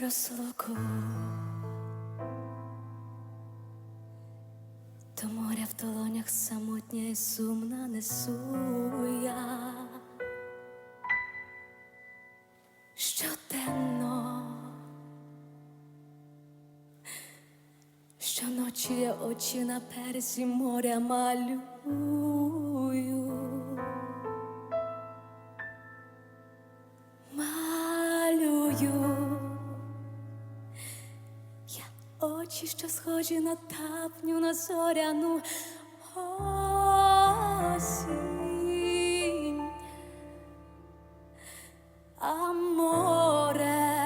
розлуку. До моря в долонях самотня і сумна несу я. Щоденно, щоночі я очі на персі моря малюю. Малюю. Очі, що схожі на тапню на зоряну осінь. А море,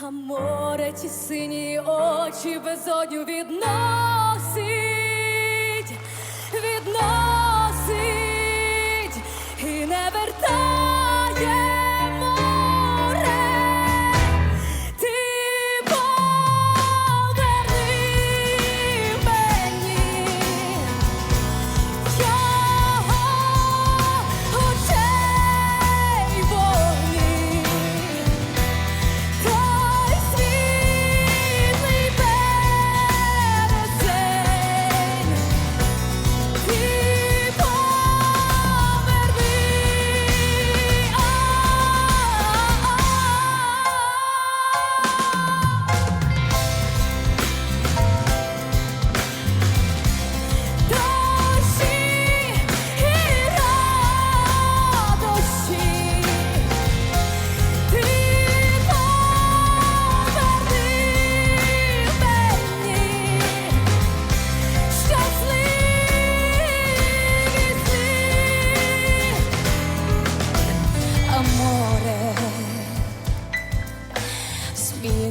а море ті сині очі безодню відносить, відносить і не вертає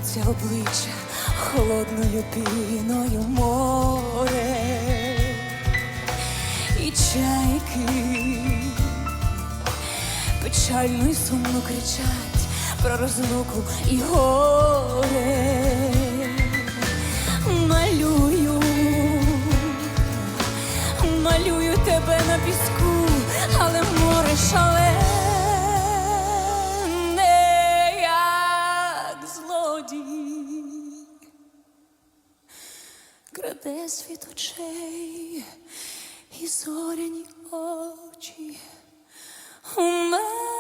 сміється обличчя холодною піною море і чайки печально і сумно кричать про розлуку і горе. Злодій. Краде світ очей і зоряні очі у мене.